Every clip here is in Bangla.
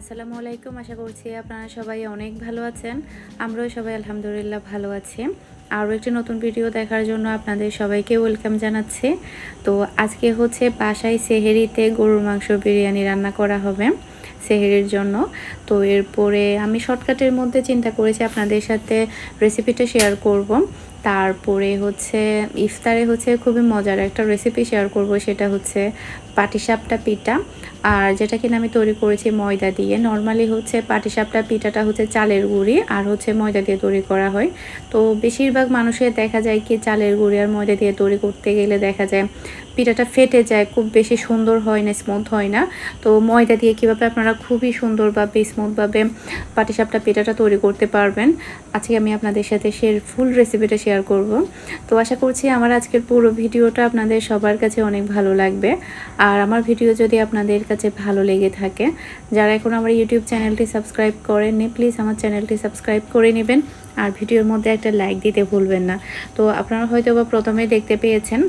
আসসালামু আলাইকুম। আশা করছি আপনারা সবাই অনেক ভালো আছেন। আমরাও সবাই আলহামদুলিল্লাহ ভালো আছি। আরও একটি নতুন ভিডিও দেখার জন্য আপনাদের সবাইকে ওয়েলকাম জানাচ্ছি। তো আজকে হচ্ছে বাসায় সেহেরিতে গরুর মাংস বিরিয়ানি রান্না করা হবে সেহেরির জন্য। তো এরপরে আমি শর্টকাটের মধ্যে চিন্তা করেছি আপনাদের সাথে রেসিপিটা শেয়ার করব। তারপরে হচ্ছে ইফতারে হচ্ছে খুবই মজার একটা রেসিপি শেয়ার করব, সেটা হচ্ছে পাটিসাপটা পিঠা। আর যেটা কিনা আমি তৈরি করেছি ময়দা দিয়ে। নর্মালি হচ্ছে পাটিসাপটা পিঠাটা হচ্ছে চালের গুঁড়ি আর হচ্ছে ময়দা দিয়ে তৈরি করা হয়। তো বেশিরভাগ মানুষের দেখা যায় কি চালের গুঁড়ি আর ময়দা দিয়ে তৈরি করতে গেলে দেখা যায় পিঠাটা ফেটে যায়, খুব বেশি সুন্দর হয় না স্মুথ হয় না। তো ময়দা দিয়ে কীভাবে আপনারা খুবই সুন্দরভাবে স্মুথভাবে পাটিসাপটা পিঠাটা তৈরি করতে পারবেন, আজকে আমি আপনাদের সাথে সে ফুল রেসিপিটা শেয়ার করব। তো আশা করছি আমার আজকের পুরো ভিডিওটা আপনাদের সবার কাছে অনেক ভালো লাগবে। আর আমার ভিডিও যদি আপনাদের কাছে ভালো লেগে থাকে, যারা এখন আমার ইউটিউব চ্যানেলটি সাবস্ক্রাইব করেননি প্লিজ আমার চ্যানেলটি সাবস্ক্রাইব করে নেবেন আর ভিডিওর মধ্যে একটা লাইক দিতে ভুলবেন না। তো আপনারা হয়তো বা প্রথমে দেখতে পেয়েছেন,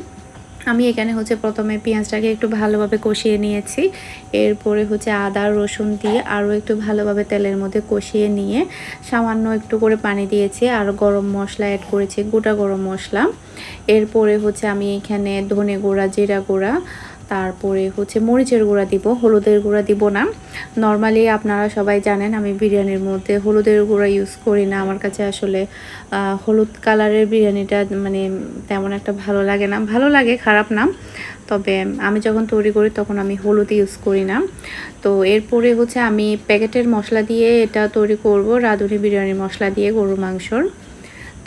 আমি এখানে হচ্ছে প্রথমে পেঁয়াজটাকে একটু ভালোভাবে কষিয়ে নিয়েছি, এরপরে হচ্ছে আদা, রসুন দিয়ে আরও একটু ভালোভাবে তেলের মধ্যে কষিয়ে নিয়ে সামান্য একটু করে পানি দিয়েছি আর গরম মশলা অ্যাড করেছি, গোটা গরম মশলা। এরপরে হচ্ছে আমি এখানে ধনে গুঁড়া, জিরা গুঁড়া তারপরে হচ্ছে মরিচের গুঁড়া দিব, হলুদের গুঁড়া দিব না। নর্মালি আপনারা সবাই জানেন, আমি বিরিয়ানির মধ্যে হলুদের গুঁড়া ইউজ করি না। আমার কাছে আসলে হলুদ কালারের বিরিয়ানিটা মানে তেমন একটা ভালো লাগে না। ভালো লাগে, খারাপ না। তবে আমি যখন তৈরি করি তখন আমি হলুদ ইউজ করি না। তো এরপরে হচ্ছে আমি প্যাকেটের মশলা দিয়ে এটা তৈরি করব, রাঁধুনি বিরিয়ানির মশলা দিয়ে গরুর মাংসর।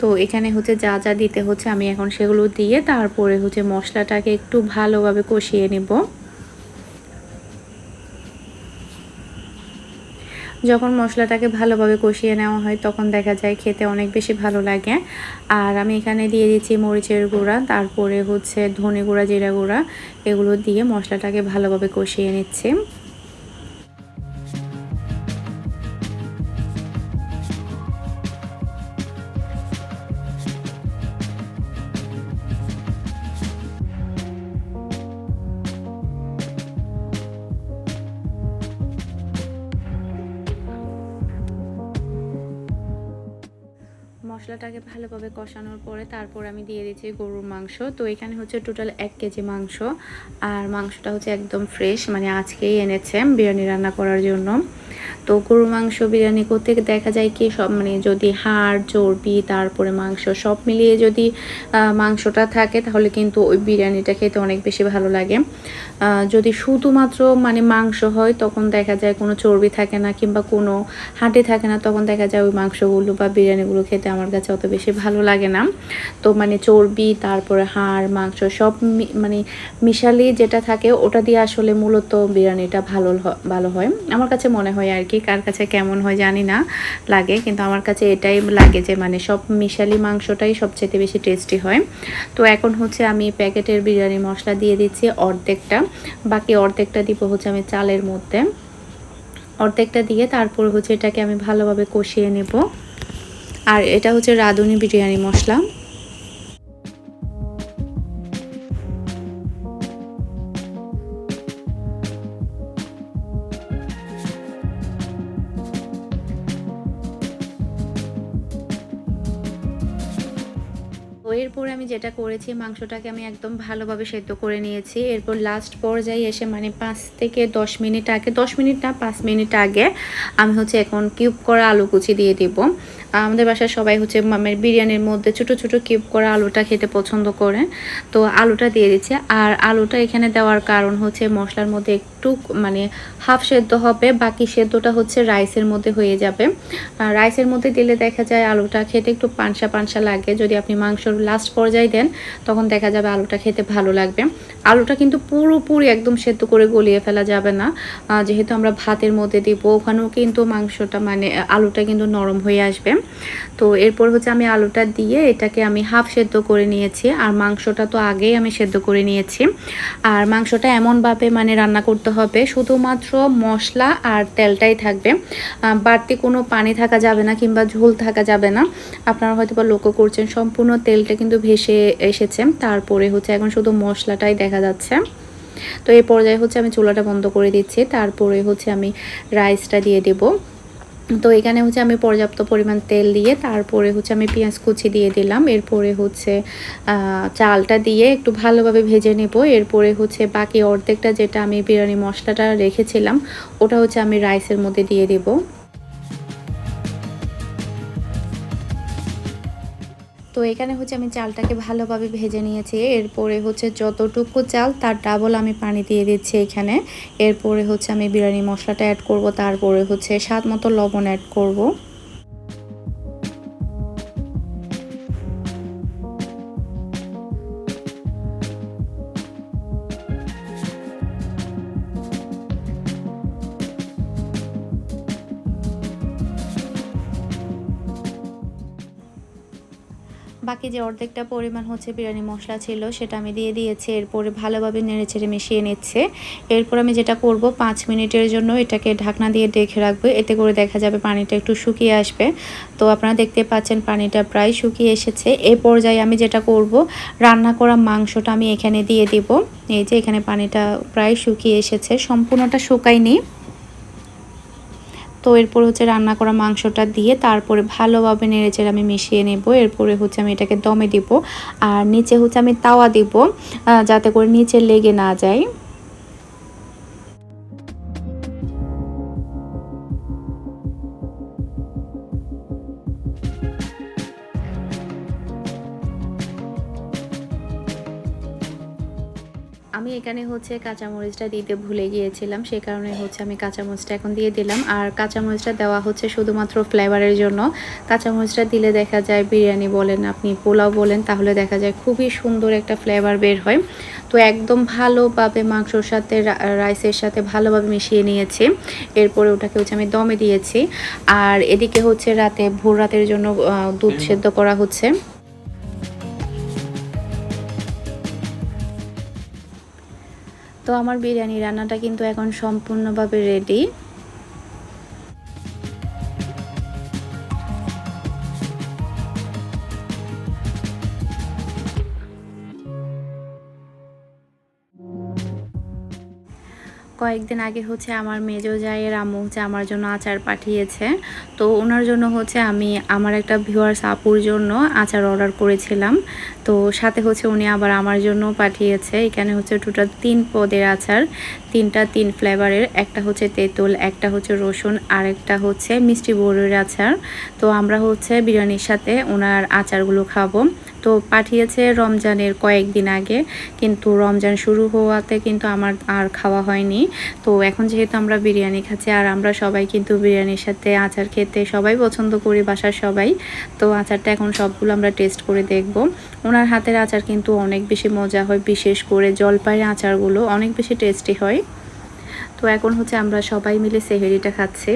তো এখানে হচ্ছে যা যা দিতে হচ্ছে আমি এখন সেগুলো দিয়ে তারপরে হচ্ছে মশলাটাকে একটু ভালোভাবে কষিয়ে নেব। যখন মশলাটাকে ভালোভাবে কষিয়ে নেওয়া হয় তখন দেখা যায় খেতে অনেক বেশি ভালো লাগে। আর আমি এখানে দিয়ে দিচ্ছি মরিচের গুঁড়া, তারপরে হচ্ছে ধনে গুঁড়া, জিরা গুঁড়া, এগুলো দিয়ে মশলাটাকে ভালোভাবে কষিয়ে নিচ্ছি। ভালোভাবে কষানোর পরে তারপর আমি দিয়ে দিচ্ছি গরুর মাংস। তো এখানে হচ্ছে টোটাল এক কেজি মাংস। আর মাংসটা হচ্ছে একদম ফ্রেশ মানে আজকেই এনেছে বিরিয়ানি রান্না করার জন্য। তো গরুর মাংস, বিরিয়ানি করতে দেখা যায় কি, সব মানে যদি হাড়, চর্বি, তারপরে মাংস সব মিলিয়ে যদি মাংসটা থাকে তাহলে কিন্তু ওই বিরিয়ানিটা খেতে অনেক বেশি ভালো লাগে। যদি শুধুমাত্র মানে মাংস হয় তখন দেখা যায় কোনো চর্বি থাকে না কিংবা কোনো হাঁটি থাকে না তখন দেখা যায় ওই মাংসগুলো বা বিরিয়ানিগুলো খেতে আমার কাছে অত বেশি ভালো লাগে না। তো মানে চর্বি, তারপরে হাড়, মাংস সব মানে মিশালি যেটা থাকে ওটা দিয়ে আসলে মূলত বিরিয়ানিটা ভালো ভালো হয়। আমার কাছে মনে হয় আর কি, কার কাছে কেমন হয় জানি না লাগে, কিন্তু আমার কাছে এটাই লাগে যে মানে সব মিশালি মাংসটাই সবচেয়ে বেশি টেস্টি হয়। তো এখন হচ্ছে আমি প্যাকেটের বিরিয়ানি মশলা দিয়ে দিচ্ছি অর্ধেকটা, বাকি অর্ধেকটা দিব হচ্ছে আমি চালের মধ্যে। অর্ধেকটা দিয়ে তারপর হচ্ছে এটাকে আমি ভালোভাবে কষিয়ে নেব। আর এটা হচ্ছে রাঁধুনি বিরিয়ানি মশলা। এরপরে আমি যেটা করেছি, মাংসটাকে আমি একদম ভালোভাবে সেদ্ধ করে নিয়েছি। এরপর লাস্ট পর্যায়ে এসে মানে পাঁচ থেকে দশ মিনিট আগে, দশ মিনিট না, পাঁচ মিনিট আগে আমি হচ্ছে এখন কিউব করা আলু কুচি দিয়ে দিব। আমাদের বাসায় সবাই হচ্ছে মামের বিরিয়ানির মধ্যে ছোট ছোট কিউব করা আলুটা খেতে পছন্দ করে। তো আলুটা দিয়ে দিচ্ছে। আর আলুটা এখানে দেওয়ার কারণ হচ্ছে মশলার মধ্যে একটু মানে হাফ সেদ্ধ হবে, বাকি সেদ্ধটা হচ্ছে রাইসের মধ্যে হয়ে যাবে। রাইসের মধ্যে দিলে দেখা যায় আলুটা খেতে একটু পানসা পানসা লাগে। যদি আপনি মাংসর লাস্ট পর্যায়ে দেন, তখন দেখা যাবে আলুটা খেতে ভালো লাগবে। আলুটা কিন্তু পুরোপুরি একদম সেদ্ধ করে গলিয়ে ফেলা যাবে না। যেহেতু আমরা ভাতের মধ্যে দিব, ওখানেও কিন্তু মাংসটা মানে আলুটা কিন্তু নরম হয়ে আসবে। তো এরপর হচ্ছে আমি আলুটা দিয়ে এটাকে আমি হাফ সেদ্ধ করে নিয়েছি। আর মাংসটা তো আগেই আমি সেদ্ধ করে নিয়েছি। আর মাংসটা এমনভাবে মানে রান্না করতে হবে। শুধুমাত্র মশলা আর তেলটাই থাকবে। বাড়তি কোনো পানি থাকা যাবে না কিংবা ঝোল থাকা যাবে না। আপনারা হয়তো বা লক্ষ্য করছেন, সম্পূর্ণ তেলটা কিন্তু ভেসে এসেছে। তারপরে হচ্ছে এখন শুধু মশলাটাই দেখা যাচ্ছে। তো এই পর্যায়ে হচ্ছে আমি চুলাটা বন্ধ করে দিচ্ছি। তারপরে হচ্ছে আমি রাইসটা দিয়ে দেবো। তো এখানে হচ্ছে আমি পর্যাপ্ত পরিমাণ তেল দিয়ে তারপরে হচ্ছে আমি পেঁয়াজ কুচি দিয়ে দিলাম। এরপরে হচ্ছে চালটা দিয়ে একটু ভালোভাবে ভেজে নেব। এরপরে হচ্ছে বাকি অর্ধেকটা যেটা আমি বিরিয়ানি মশলাটা রেখেছিলাম, ওটা হচ্ছে আমি রাইসের মধ্যে দিয়ে দেবো। তো এখানে হচ্ছে আমি চালটাকে ভালোভাবে ভেজে নিয়েছি। এরপরে হচ্ছে যতটুকু চাল, তার ডাবল আমি পানি দিয়ে দিচ্ছি এখানে। এরপরে হচ্ছে আমি বিরিয়ানি মশলাটা অ্যাড করব, তারপরে হচ্ছে স্বাদ মতো লবণ অ্যাড করব। বাকি যে অর্ধেকটা পরিমাণ হচ্ছে বিরিয়ানি মশলা ছিল, সেটা আমি দিয়ে দিয়েছি। এরপরে ভালোভাবে নেড়ে চেড়ে মিশিয়ে নিচ্ছে। এরপর আমি যেটা করব, পাঁচ মিনিটের জন্য এটাকে ঢাকনা দিয়ে ডেকে রাখব। এতে করে দেখা যাবে পানিটা একটু শুকিয়ে আসবে। তো আপনারা দেখতে পাচ্ছেন পানিটা প্রায় শুকিয়ে এসেছে। এ পর্যায়ে আমি যেটা করব, রান্না করা মাংসটা আমি এখানে দিয়ে দিব। এই যে এখানে পানিটা প্রায় শুকিয়ে এসেছে। সম্পূর্ণটা শুকায়নি। তো এরপর হচ্ছে রান্না করা মাংসটা দিয়ে তারপরে ভালোভাবে নেড়েচেড়ে আমি মিশিয়ে নেব। এরপরে হচ্ছে আমি এটাকে দমে দিব। আর নিচে হচ্ছে আমি তাওয়া দিব যাতে করে নিচে লেগে না যায়। এখানে হচ্ছে কাঁচামরিচটা দিতে ভুলে গিয়েছিলাম সে কারণে হচ্ছে আমি কাঁচামরিচটা এখন দিয়ে দিলাম। আর কাঁচামরিচটা দেওয়া হচ্ছে শুধুমাত্র ফ্লেভারের জন্য। কাঁচামরিচটা দিলে দেখা যায় বিরিয়ানি বলেন আপনি পোলাও বলেন তাহলে দেখা যায় খুবই সুন্দর একটা ফ্লেভার বের হয়। তো একদম ভালোভাবে মাংসর সাথে রাইসের সাথে ভালোভাবে মিশিয়ে নিয়েছি। এরপরে ওটাকে হচ্ছে আমি দমে দিয়েছি। আর এদিকে হচ্ছে রাতে ভোর রাতের জন্য দুধ সেদ্ধ করা হচ্ছে। তো আমার বিরিয়ানি রান্নাটা কিন্তু এখন সম্পূর্ণভাবে রেডি কয়েকদিন আগে হচ্ছে আমার মেজো জায়ের আম্মু হচ্ছে আমার জন্য আচার পাঠিয়েছে। তো ওনার জন্য হচ্ছে আমি আমার একটা ভিউয়ার্স আপুর জন্য আচার অর্ডার করেছিলাম। তো সাথে হচ্ছে উনি আবার আমার জন্য পাঠিয়েছে। এখানে হচ্ছে টোটাল তিন পদের আচার, তিনটা তিন ফ্লেভারের একটা হচ্ছে তেঁতুল, একটা হচ্ছে রসুন, আর একটা হচ্ছে মিষ্টি বড়ের আচার। তো আমরা হচ্ছে বিরিয়ানির সাথে ওনার আচারগুলো খাব। তো পাঠিয়েছে রমজানের কয়েকদিন আগে। কিন্তু রমজান শুরু হওয়াতে কিন্তু আমার আর খাওয়া হয়নি। তো এখন যেহেতু আমরা বিরিয়ানি খাচ্ছি, আর আমরা সবাই কিন্তু বিরিয়ানির সাথে আচার খেতে সবাই পছন্দ করি, বাসার সবাই, তো আচারটা এখন সবগুলো আমরা টেস্ট করে দেখব। ওনার হাতের আচার কিন্তু অনেক বেশি মজা হয়, বিশেষ করে জলপাইয়ের আচারগুলো অনেক বেশি টেস্টি হয়। তো এখন হচ্ছে আমরা সবাই মিলে সেহেরিটা খাচ্ছি।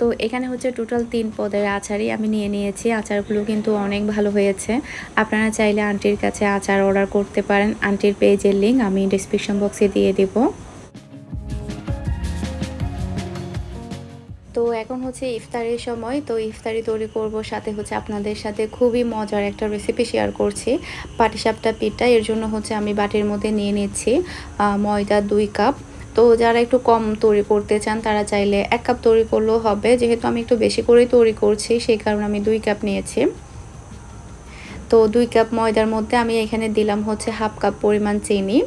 তো এখানে হচ্ছে টোটাল তিন পদের আচারই আমি নিয়ে নিয়েছি। আচারগুলো কিন্তু অনেক ভালো হয়েছে। আপনারা চাইলে আন্টির কাছে আচার অর্ডার করতে পারেন। আন্টির পেজের লিঙ্ক আমি ডিসক্রিপশন বক্সে দিয়ে দেব। তো এখন হচ্ছে ইফতারের সময়। তো ইফতারি তৈরি করব সাথে হচ্ছে আপনাদের সাথে। খুবই মজার একটা রেসিপি শেয়ার করছি। পাটিসাপটা পিঠা এর জন্য হচ্ছে আমি বাটির মধ্যে নিয়ে নিচ্ছি ময়দা দুই কাপ তো যারা একটু কম তৈরি করতে চান, তারা চাইলে এক কাপ তৈরি করলেও হবে। যেহেতু আমি একটু বেশি করেই তৈরি করছি, সেই কারণে আমি দুই কাপ নিয়েছি। তো দুই কাপ ময়দার মধ্যে আমি এখানে দিলাম হচ্ছে হাফ কাপ পরিমাণ চিনি।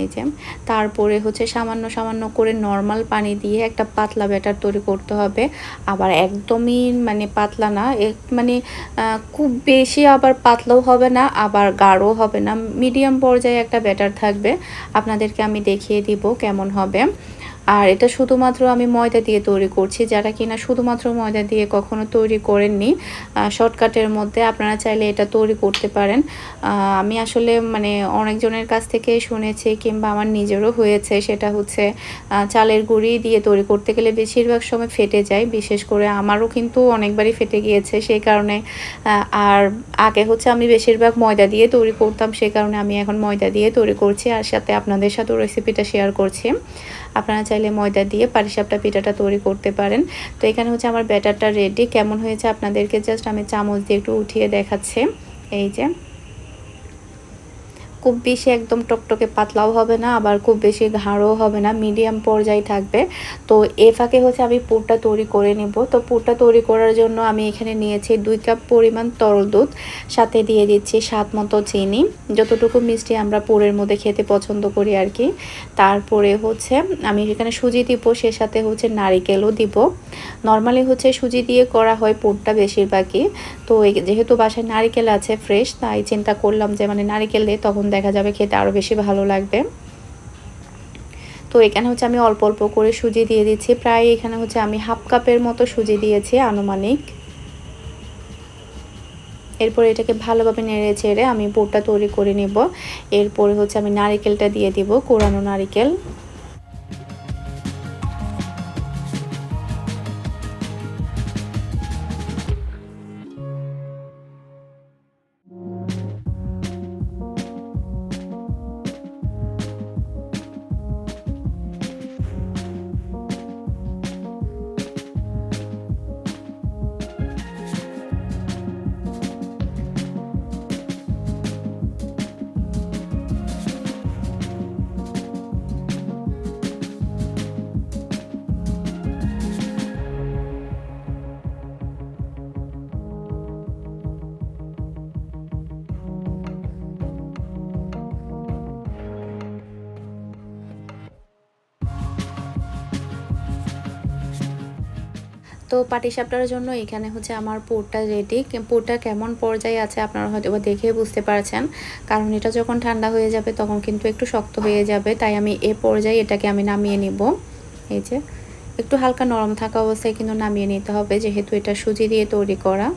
এই যে, তারপরে হচ্ছে সামান্য সামান্য করে নর্মাল পানি দিয়ে একটা পাতলা ব্যাটার তৈরি করতে হবে। আবার একদমই মানে পাতলা না মানে খুব বেশি আবার পাতলাও হবে না, আবার গাঢ়ও হবে না। মিডিয়াম পর্যায়ে একটা ব্যাটার থাকবে। আপনাদেরকে আমি দেখিয়ে দিব কেমন হবে। আর এটা শুধুমাত্র আমি ময়দা দিয়ে তৈরি করছি, যারা কিনা শুধুমাত্র ময়দা দিয়ে কখনো তৈরি করেননি শর্টকাটের মধ্যে আপনারা চাইলে এটা তৈরি করতে পারেন। আমি আসলে মানে অনেকজনের কাছ থেকে শুনেছি কিংবা আমার নিজেরও হয়েছে, সেটা হচ্ছে চালের গুঁড়ি দিয়ে তৈরি করতে গেলে বেশিরভাগ সময় ফেটে যায়, বিশেষ করে আমারও কিন্তু অনেকবারই ফেটে গিয়েছে, সেই কারণে আর আগে হচ্ছে আমি বেশিরভাগ ময়দা দিয়ে তৈরি করতাম সেই কারণে আমি এখন ময়দা দিয়ে তৈরি করছি, আর সাথে আপনাদের সাথেও রেসিপিটা শেয়ার করছি। আপনারা চাইলে ময়দা দিয়ে পারিসাপটা পিঠাটা তৈরি করতে পারেন। তো এখানে হচ্ছে আমার ব্যাটারটা রেডি কেমন হয়েছে আপনাদেরকে? জাস্ট আমি চামচ দিয়ে একটু উঠিয়ে দেখাচ্ছে। এই যে। খুব বেশি একদম টকটকে পাতলাও হবে না, আবার খুব বেশি ঘাড়ও হবে না মিডিয়াম পর্যায়ে থাকবে। তো এ ফাঁকে হচ্ছে আমি পুরটা তৈরি করে নেব। তো পুরটা তৈরি করার জন্য আমি এখানে নিয়েছি দুই কাপ পরিমাণ তরল দুধ, সাথে দিয়ে দিচ্ছি স্বাদ মতো চিনি। যতটুকু মিষ্টি আমরা পুরের মধ্যে খেতে পছন্দ করি আর কি। তারপরে হচ্ছে আমি এখানে সুজি দিব, সে সাথে হচ্ছে নারিকেলও দিব। নর্মালি হচ্ছে সুজি দিয়ে করা হয় পুরটা বেশিরভাগই। তো যেহেতু বাসায় নারিকেল আছে ফ্রেশ তাই চিন্তা করলাম যে মানে নারিকেল দিয়ে তখন দেখা যাবে খেতে আরও বেশি ভালো লাগবে। তো এখানে হচ্ছে আমি অল্প অল্প করে সুজি দিয়ে দিচ্ছি। প্রায় এখানে হচ্ছে আমি হাফ কাপের মতো সুজি দিয়েছি আনুমানিক। এরপর এটাকে ভালোভাবে নেড়ে ছেড়ে আমি পুরটা তৈরি করে নেব। এরপরে হচ্ছে আমি নারিকেলটা দিয়ে দিব, কোরানো নারিকেল। তো পাটিসাপটার জন্য এখানে হচ্ছে আমার পোরটা রেডি পোরটা কেমন পর্যায়ে আছে আপনারা হয়তো বা দেখে বুঝতে পারছেন। কারণ এটা যখন ঠান্ডা হয়ে যাবে তখন কিন্তু একটু শক্ত হয়ে যাবে, তাই আমি এ পর্যায়ে এটাকে আমি নামিয়ে নিব। এই যে, একটু হালকা নরম থাকা অবস্থায় কিন্তু নামিয়ে নিতে হবে, যেহেতু এটা সুজি দিয়ে তৈরি করা।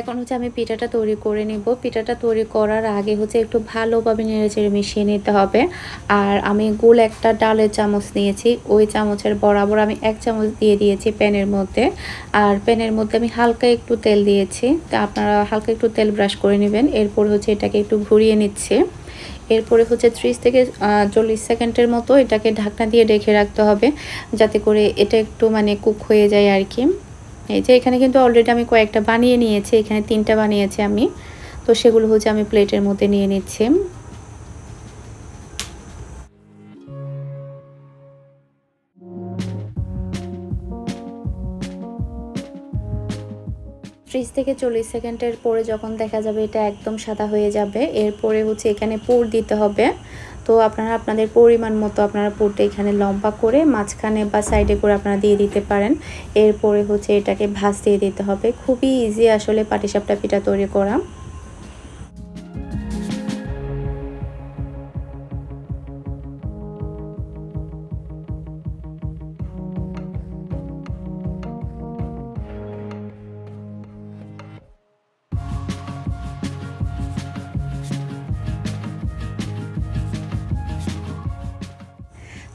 এখন হচ্ছে আমি পিঠাটা তৈরি করে নিব। পিঠাটা তৈরি করার আগে হচ্ছে একটু ভালোভাবে নেড়ে চেড়ে মিশিয়ে নিতে হবে। আর আমি গোল একটা ডালের চামচ নিয়েছি। ওই চামচের বরাবর আমি এক চামচ দিয়ে দিয়েছি প্যানের মধ্যে। আর প্যানের মধ্যে আমি হালকা একটু তেল দিয়েছি। তা আপনারা হালকা একটু তেল ব্রাশ করে নেবেন। এরপর হচ্ছে এটাকে একটু ঘুরিয়ে নিচ্ছে। এরপরে হচ্ছে ত্রিশ থেকে চল্লিশ সেকেন্ডের মতো এটাকে ঢাকনা দিয়ে রেখে রাখতে হবে। যাতে করে এটা একটু মানে কুক হয়ে যায় আর কি। এই যে এখানে কিন্তু অলরেডি আমি কয়েকটা বানিয়ে নিয়েছি, এখানে তিনটা বানিয়েছি আমি। তো সেগুলো হচ্ছে আমি প্লেটের মধ্যে নিয়ে নিচ্ছি। ত্রিশ থেকে চল্লিশ সেকেন্ডের পরে যখন দেখা যাবে এটা একদম সাদা হয়ে যাবে, এরপরে হচ্ছে এখানে পুর দিতে হবে। তো আপনারা আপনাদের পরিমাণ মতো আপনারা পুরটা এখানে লম্বা করে মাঝখানে বা সাইডে করে আপনারা দিয়ে দিতে পারেন। এরপরে হচ্ছে এটাকে ভাজ দিয়ে দিতে হবে। খুবই ইজি আসলে পাটিসাপটা পিঠা তৈরি করা।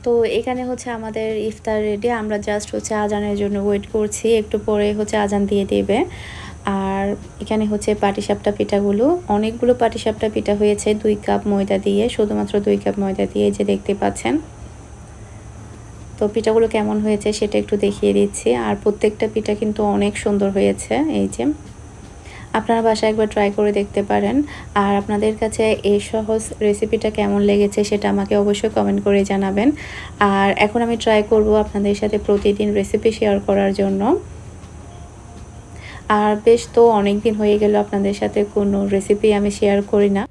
তো এখানে হচ্ছে আমাদের ইফতার রেডি আমরা জাস্ট হচ্ছে আজানের জন্য ওয়েট করছি, একটু পরে হচ্ছে আজান দিয়ে দেবে। আর এখানে হচ্ছে পাটিসাপটা পিঠাগুলো, অনেকগুলো পাটিসাপটা পিঠা হয়েছে, দুই কাপ ময়দা দিয়ে, শুধুমাত্র দুই কাপ ময়দা দিয়ে যে দেখতে পাচ্ছেন। তো পিঠাগুলো কেমন হয়েছে সেটা একটু দেখিয়ে দিচ্ছি। আর প্রত্যেকটা পিঠা কিন্তু অনেক সুন্দর হয়েছে, এই যে। আপনারা বাসায় একবার ট্রাই করে দেখতে পারেন। আর আপনাদের কাছে এই সহজ রেসিপিটা কেমন লেগেছে সেটা আমাকে অবশ্যই কমেন্ট করে জানাবেন। আর এখন আমি ট্রাই করব আপনাদের সাথে প্রতিদিন রেসিপি শেয়ার করার জন্য। আর বেশ তো অনেক দিন হয়ে গেল আপনাদের সাথে কোনো রেসিপি আমি শেয়ার করি না।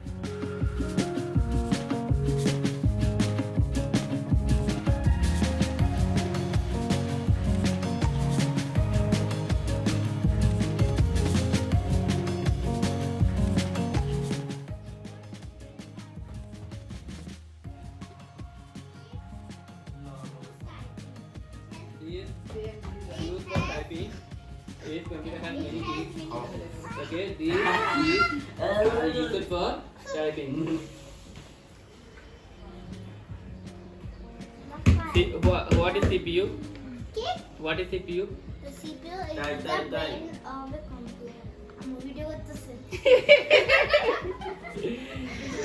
Okay, this is uh, used for typing. C- what, what is CPU? Okay. What is CPU? The CPU is Type, the type, type. brain of the computer. I'm a video with the CPU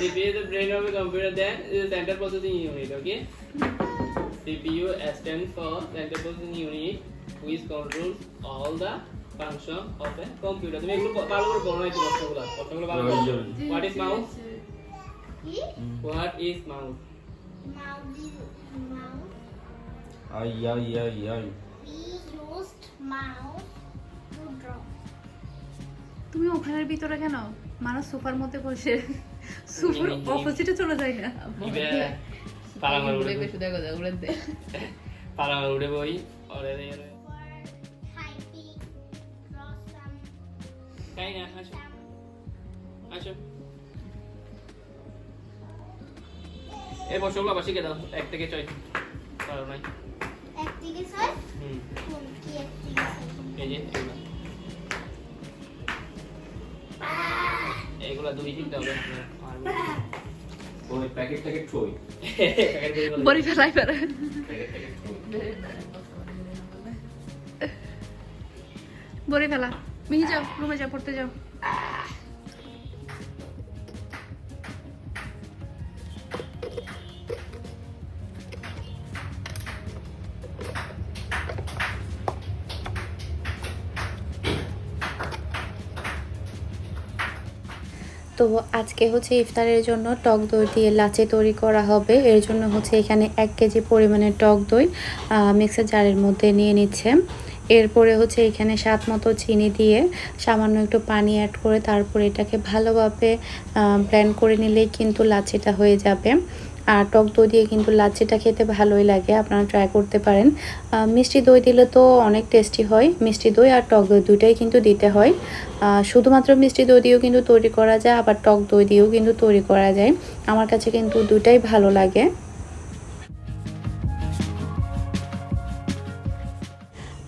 is the brain of a computer, then is the central processing unit, okay? CPU stands for central processing unit, which controls all the function of a computer. তুমি এগুলো ভালো করে না এই প্রশ্নগুলো প্রশ্নগুলো ভালো করে is mouse? mouse? Is mouse. Ay, ay, ay, ay. We used mouse to draw. তুমি ওখানের ভিতরে কেন? মানুষ সোফার মধ্যে বসে। সোফার অপোজিটে চলে যায় না? পালামার উড়ে দে। পালামার উড়ে বই। ওরে তাই না আসো some. আসো এই বসগুলো আবার শিখে দাও এক থেকে ছয় পারো নাই একদিকে স্যার হুম কোন কি একদিকে স্যার এই যে এগুলো দুই শিখতে হবে ওই প্যাকেট প্যাকেট করে বড়ি ফেলাই ফেলে বড়ি ফেলা মিহি যাও, রুমে যাও, পড়তে যাও। তো আজকে হচ্ছে ইফতারের জন্য টক দই দিয়ে লাচি তৈরি করা হবে। এর জন্য হচ্ছে এখানে এক কেজি পরিমাণে টক দই মিক্সার জারের মধ্যে নিয়ে নিচ্ছে। এরপরে হচ্ছে এখানে স্বাদ মতো চিনি দিয়ে সামান্য একটু পানি অ্যাড করে তারপরে এটাকে ভালোভাবে ব্লেন্ড করে নিলেই কিন্তু লাচিটা হয়ে যাবে। আর টক দই দিয়ে কিন্তু লাচ্ছিটা খেতে ভালোই লাগে, আপনারা ট্রাই করতে পারেন। মিষ্টি দই দিলে তো অনেক টেস্টি হয়। মিষ্টি দই আর টক দই দুইটাই কিন্তু দিতে হয়। শুধুমাত্র মিষ্টি দই দিয়েও কিন্তু তৈরি করা যায়, আবার টক দই দিয়েও কিন্তু তৈরি করা যায়। আমার কাছে কিন্তু দুটাই ভালো লাগে।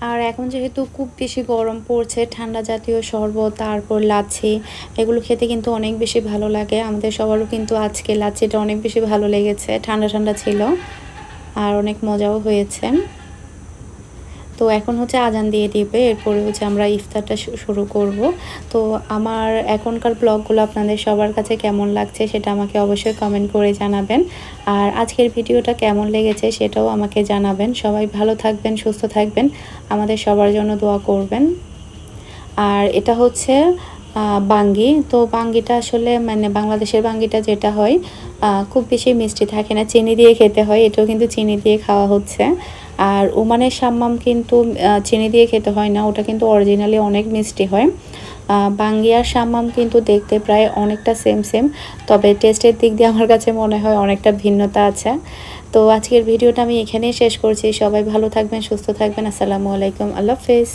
আর এখন যেহেতু খুব বেশি গরম পড়ছে, ঠান্ডা জাতীয় শরবত, তারপর লাচ্ছি, এগুলো খেতে কিন্তু অনেক বেশি ভালো লাগে। আমাদের সবারও কিন্তু আজকে লাচ্ছিটা অনেক বেশি ভালো লেগেছে, ঠান্ডা ঠান্ডা ছিল আর অনেক মজাও হয়েছে। তো এখন হচ্ছে আজান দিয়ে দিবে, এরপরে হচ্ছে আমরা ইফতারটা শুরু করব। তো আমার এখনকার ব্লগগুলো আপনাদের সবার কাছে কেমন লাগছে সেটা আমাকে অবশ্যই কমেন্ট করে জানাবেন। আর আজকের ভিডিওটা কেমন লেগেছে সেটাও আমাকে জানাবেন। সবাই ভালো থাকবেন, সুস্থ থাকবেন, আমাদের সবার জন্য দোয়া করবেন। আর এটা হচ্ছে বাঙ্গি। তো বাঙ্গিটা আসলে মানে বাংলাদেশের বাঙ্গিটা যেটা হয় খুব বেশি মিষ্টি থাকে না, চিনি দিয়ে খেতে হয়, এটাও কিন্তু চিনি দিয়ে খাওয়া হচ্ছে। আর ওমানের সাম্মাম কিন্তু চিনি দিয়ে খেতে হয় না, ওটা কিন্তু অরিজিনালি অনেক মিষ্টি হয়। বাঙ্গিয়ার বাঙ্গি সাম্মাম কিন্তু দেখতে প্রায় অনেকটা সেম সেম তবে টেস্টের দিক দিয়ে আমার কাছে মনে হয় অনেকটা ভিন্নতা আছে। তো আজকের ভিডিওটা আমি এখানেই শেষ করছি। সবাই ভালো থাকবেন, সুস্থ থাকবেন। আসসালামু আলাইকুম। আল্লাহ হাফেজ।